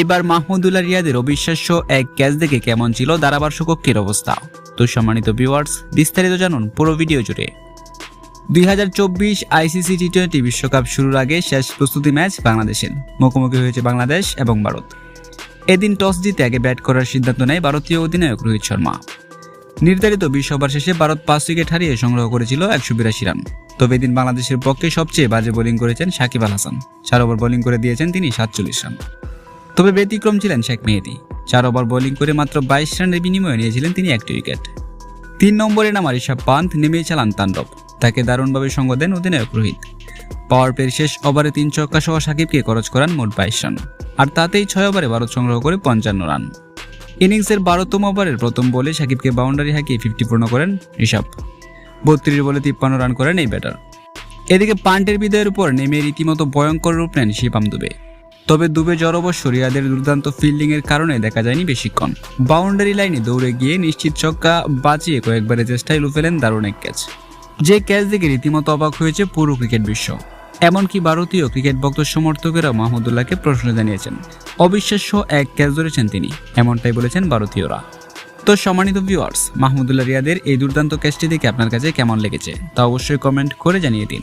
এবার মাহমুদুল্লাহ রিয়াদের অবিশ্বাস্য এক ক্যাচ দেখে কেমন ছিল ধারাভাষ্যকক্ষের অবস্থা? তো সম্মানিত ভিউয়ার্স বিস্তারিত জানুন পুরো ভিডিও জুড়ে। দুই হাজার চব্বিশ আইসিসি টি টোয়েন্টি বিশ্বকাপ শুরুর আগে শেষ প্রস্তুতি ম্যাচ বাংলাদেশের। মুখোমুখি হয়েছে বাংলাদেশ এবং ভারত। এদিন টস জিতে আগে ব্যাট করার সিদ্ধান্ত নেয় ভারতীয় অধিনায়ক রোহিত শর্মা। নির্ধারিত বিশ ওভার শেষে ভারত পাঁচ উইকেট হারিয়ে সংগ্রহ করেছিল একশো বিরাশি রান। তবে এদিন বাংলাদেশের পক্ষে সবচেয়ে বাজে বোলিং করেছেন সাকিব আল হাসান। চার ওভার বোলিং করে দিয়েছেন তিনি সাতচল্লিশ রান। তবে ব্যতিক্রম ছিলেন শেখ মেহেদি। চার ওভার বোলিং করে মাত্র বাইশ রানের বিনিময়ে নিয়েছিলেন তিনি একটি উইকেট। তিন নম্বরে নামা ঋষভ পান্থ নেমেই চালান তাণ্ডব। তাকে দারুণভাবে সঙ্গ দেন অধিনায়ক রোহিত। পাওয়ার প্লের শেষ ওভারে তিন ছক্কা সহ সাকিবকে খরচ করান মোট বাইশ রান। আর তাতেই ছয় ওভারে ভারত সংগ্রহ করে পঞ্চান্ন রান। ইনিংসের বারোতম ওভারের প্রথম বলে সাকিবকে বাউন্ডারি হাঁকিয়ে ফিফটি পূর্ণ করেন ঋষভ। বত্রিশ বলে তিপ্পান্ন রান করেন এই ব্যাটার। এদিকে পান্টের বিদায়ের উপর নেমে রীতিমতো ভয়ঙ্কর রূপ নেন শিবাম দুবে তবে দুবে জড়বশ রিয়াদের দুর্দান্ত ফিল্ডিংয়ের কারণে দেখা যায়নি বেশিক্ষণ। বাউন্ডারি লাইনে দৌড়ে গিয়ে নিশ্চিত ছক্কা বাঁচিয়ে কয়েকবারের চেষ্টায় লু ফেলেন দারুণ এক ক্যাচ। যে ক্যাচ দেখে রীতিমতো অবাক হয়েছে পুরো ক্রিকেট বিশ্ব। এমনকি ভারতীয় ক্রিকেট ভক্ত সমর্থকেরা মাহমুদুল্লাহকে প্রশ্ন জানিয়েছেন, অবিশ্বাস্য এক ক্যাচ ধরেছেন তিনি, এমনটাই বলেছেন ভারতীয়রা। তো সম্মানিত ভিউয়ার্স মাহমুদুল্লাহ রিয়াদের এই দুর্দান্ত ক্যাচটি দেখে আপনার কাছে কেমন লেগেছে তা অবশ্যই কমেন্ট করে জানিয়ে দিন।